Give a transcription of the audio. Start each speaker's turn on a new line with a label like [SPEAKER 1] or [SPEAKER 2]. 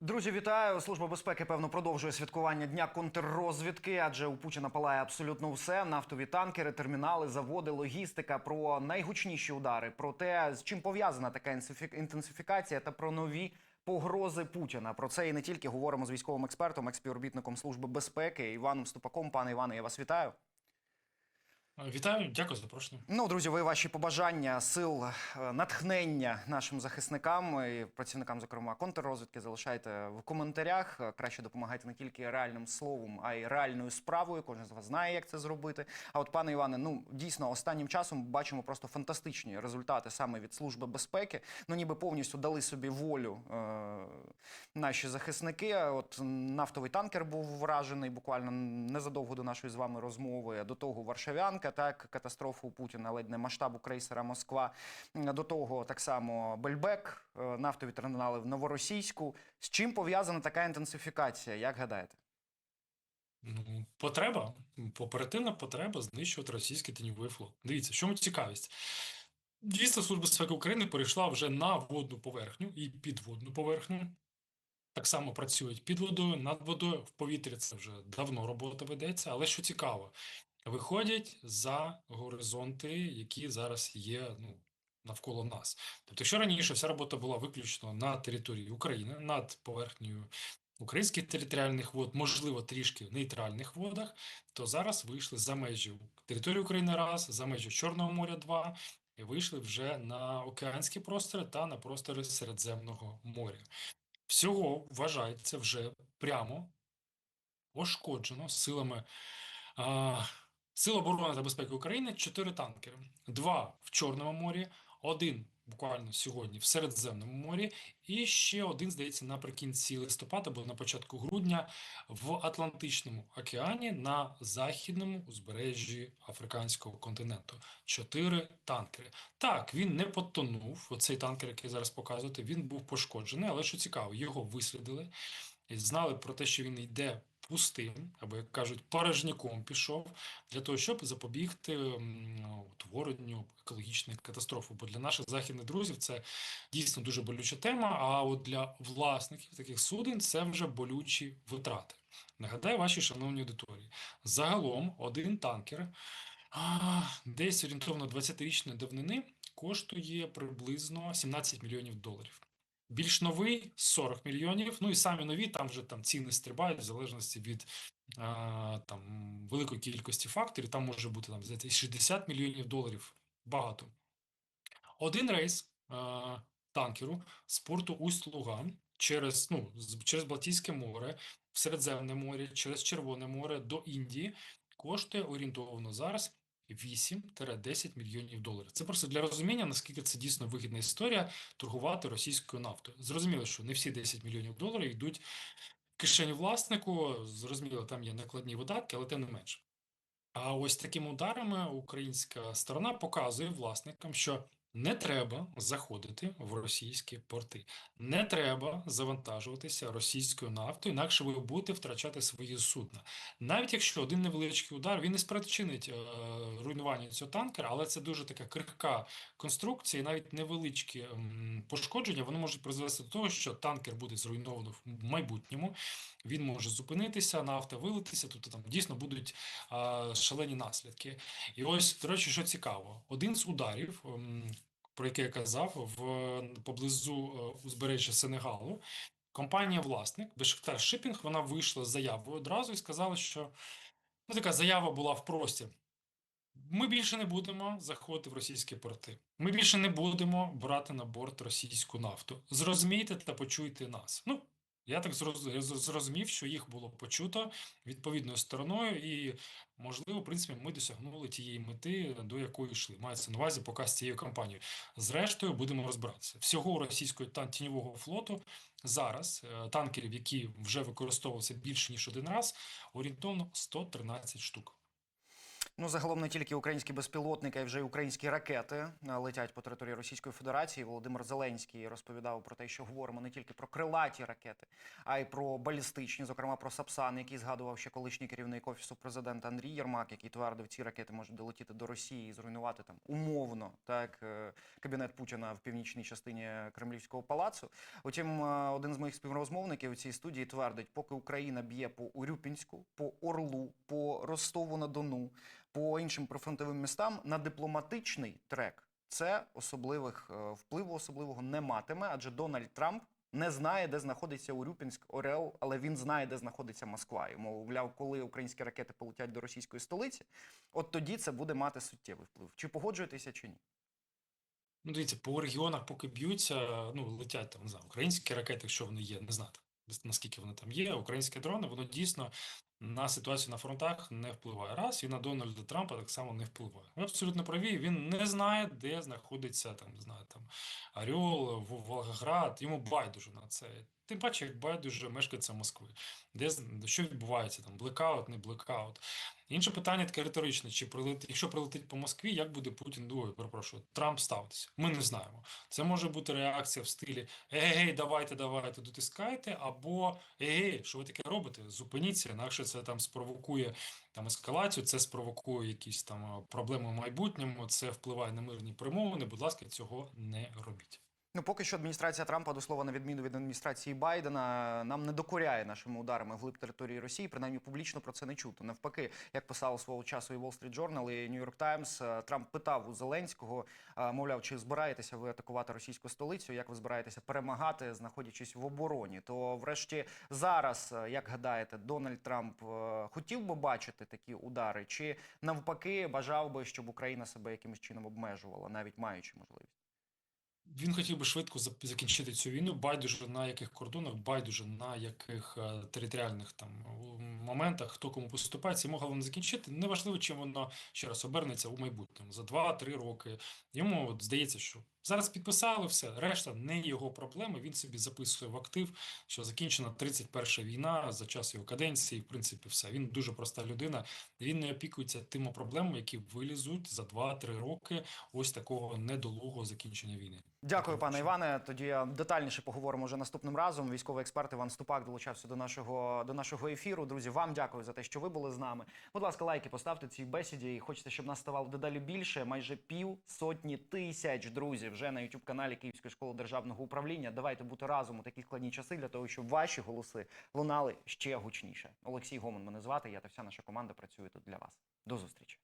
[SPEAKER 1] Друзі, вітаю! Служба безпеки певно продовжує святкування дня контррозвідки, адже у Путіна палає абсолютно все: нафтові танкери, термінали, заводи, логістика. Про найгучніші удари, про те, з чим пов'язана така інтенсифікація та про нові погрози Путіна. Про це і не тільки говоримо з військовим експертом, експівробітником служби безпеки Іваном Ступаком. Пане Іване, я вас вітаю.
[SPEAKER 2] Вітаю, дякую за запрошення.
[SPEAKER 1] Ну, друзі, ви ваші побажання, сил, е, натхнення нашим захисникам і працівникам, зокрема контррозвідки, залишайте в коментарях. Е, Краще допомагайте не тільки реальним словом, а й реальною справою. Кожен з вас знає, як це зробити. А от, пане Іване, ну дійсно останнім часом бачимо просто фантастичні результати саме від служби безпеки. Ну, ніби повністю дали собі волю е- наші захисники. От нафтовий танкер був вражений буквально незадовго до нашої з вами розмови. До того Варшавянка, так катастрофа у Путіна, ледь не масштабу крейсера Москва. До того так само Бельбек, е, нафтові термінали в Новоросійську. З чим пов'язана така інтенсифікація? Як гадаєте?
[SPEAKER 2] Ну, потреба, оперативна потреба знищувати російський тіньовий флот. Дивіться, чому цікавість. Дійсно, Служба безпеки України перейшла вже на водну поверхню і підводну поверхню. Так само працюють під водою, над водою, в повітрі це вже давно робота ведеться. Але що цікаво, виходять за горизонти, які зараз є ну, навколо нас. Тобто, якщо раніше вся робота була виключно на території України, над поверхнею українських територіальних вод, можливо, трішки в нейтральних водах, то зараз вийшли за межі території України раз, за межі Чорного моря два, і вийшли вже на океанські простори та на простори Середземного моря. Всього вважається вже прямо пошкоджено силами а, Сил оборони та безпеки України чотири танкери: два в Чорному морі, один буквально сьогодні в Середземному морі, і ще один, здається, наприкінці листопада або на початку грудня в Атлантичному океані на західному узбережжі африканського континенту. Чотири танкери. Так, він не потонув. Оцей танкер, який зараз показуєте, він був пошкоджений, але що цікаво, його вислідили знали про те, що він йде пустим, або як кажуть, порожняком пішов для того, щоб запобігти утворенню екологічної катастрофи. Бо для наших західних друзів це дійсно дуже болюча тема. А от для власників таких суден це вже болючі витрати. Нагадаю, вашій шановній аудиторії. Загалом один танкер десь орієнтовно 20-річної давнини коштує приблизно 17 мільйонів доларів. Більш новий 40 мільйонів. Ну і самі нові там вже там ціни стрибають в залежності від а, там великої кількості факторів. Там може бути там здається, 60 мільйонів доларів. Багато. Один рейс а, танкеру з порту Усть-Луган через, ну, через Балтійське море, в Середземне море, через Червоне море до Індії коштує орієнтовно зараз 8-10 мільйонів доларів. Це просто для розуміння, наскільки це дійсно вигідна історія торгувати російською нафтою. Зрозуміло, що не всі 10 мільйонів доларів йдуть в кишеню власнику. Зрозуміло, там є накладні видатки, але тим не менше. А ось такими ударами українська сторона показує власникам, що не треба заходити в російські порти, не треба завантажуватися російською нафтою, інакше ви будете втрачати свої судна. Навіть якщо один невеличкий удар він не спричинить е, руйнування цього танкера, але це дуже така крихка конструкція, і навіть невеличкі м, пошкодження вони можуть призвести до того, що танкер буде зруйновано в майбутньому. Він може зупинитися, нафта вилитися, тобто там дійсно будуть а, шалені наслідки. І ось, до речі, що цікаво, один з ударів, ем, про яке я казав, в поблизу е, узбережжя Сенегалу, компанія власник Бешиктар Шипінг, вона вийшла з заявою одразу і сказала, що ну, така заява була в простір. Ми більше не будемо заходити в російські порти. Ми більше не будемо брати на борт російську нафту. Зрозумійте та почуйте нас. Ну, я так зрозумів, що їх було почуто відповідною стороною, і можливо, в принципі, ми досягнули тієї мети, до якої йшли. Мається на увазі показ цією кампанією. Зрештою, будемо розбиратися. Всього російського тіньового флоту зараз е, танкерів, які вже використовувалися більше ніж один раз, орієнтовно 113 штук.
[SPEAKER 1] Ну, загалом не тільки українські безпілотники, а й вже й українські ракети е, летять по території Російської Федерації. Володимир Зеленський розповідав про те, що говоримо не тільки про крилаті ракети, а й про балістичні, зокрема про Сапсан, який згадував ще колишній керівник офісу президента Андрій Єрмак, який твердив, ці ракети можуть долетіти до Росії і зруйнувати там умовно так е, кабінет Путіна в північній частині Кремлівського палацу. Утім, е, один з моїх співрозмовників у цій студії твердить, поки Україна б'є по Урюпінську, по Орлу, по Ростову на Дону, по іншим прифронтовим містам на дипломатичний трек це особливих е, впливу особливого не матиме, адже Дональд Трамп не знає, де знаходиться Урюпінськ, Орел, але він знає, де знаходиться Москва. І мовляв, коли українські ракети полетять до російської столиці, от тоді це буде мати суттєвий вплив. Чи погоджуєтеся чи ні?
[SPEAKER 2] Ну, дивіться, по регіонах, поки б'ються, ну, летять там, не знаю, українські ракети, якщо вони є, не знаю, там, наскільки вони там є, українські дрони, воно дійсно на ситуацію на фронтах не впливає. Раз, і на Дональда Трампа так само не впливає. Ви абсолютно праві, він не знає, де знаходиться там, не знаю, там Орел, Волгоград, йому байдуже на це. Тим паче, як байдуже мешканцям Москви. Де, що відбувається там, блекаут, не блекаут. Інше питання таке риторичне: чи прилетить, якщо прилетить по Москві, як буде Путін ой, перепрошую, Трамп ставитися? Ми не знаємо. Це може бути реакція в стилі Ей, давайте, давайте, дотискайте, або Ей, що ви таке робите? Зупиніться, інакше це там спровокує там ескалацію, це спровокує якісь там проблеми в майбутньому, це впливає на мирні перемовини. Будь ласка, цього не робіть.
[SPEAKER 1] Ну, поки що адміністрація Трампа, до слова, на відміну від адміністрації Байдена, нам не докоряє нашими ударами вглиб території Росії. Принаймні публічно про це не чуто. Навпаки, як писав свого часу і Wall Street Journal, і New York Times, е, Трамп питав у Зеленського, е, мовляв, чи збираєтеся ви атакувати російську столицю, як ви збираєтеся перемагати, знаходячись в обороні. То, врешті, зараз, е, як гадаєте, Дональд Трамп хотів би бачити такі удари, чи навпаки бажав би, щоб Україна себе якимось чином обмежувала, навіть маючи можливість?
[SPEAKER 2] Він хотів би швидко закінчити цю війну, байдуже на яких кордонах, байдуже на яких е, територіальних там моментах, хто кому поступається, могла вона закінчити. Неважливо, чим воно ще раз обернеться у майбутньому за 2-3 роки. Йому от здається, що зараз підписали все, решта не його проблеми. Він собі записує в актив, що закінчена 31 війна за час його каденції. В принципі, все. Він дуже проста людина. Він не опікується тими проблемами, які вилізуть за 2-3 роки ось такого недолугого закінчення війни.
[SPEAKER 1] Дякую, пане Іване. Тоді е, детальніше поговоримо вже наступним разом. Військовий експерт Іван Ступак долучався до нашого до нашого ефіру. Друзі, вам дякую за те, що ви були з нами. Будь ласка, лайки поставте цій бесіді. І хочете, щоб нас ставало дедалі більше. Майже пів сотні тисяч друзів вже на youtube каналі Київської школи державного управління. Давайте бути разом у такі складні часи для того, щоб ваші голоси лунали ще гучніше. Олексій Гомон мене звати. Я та вся наша команда працює тут для вас. До зустрічі.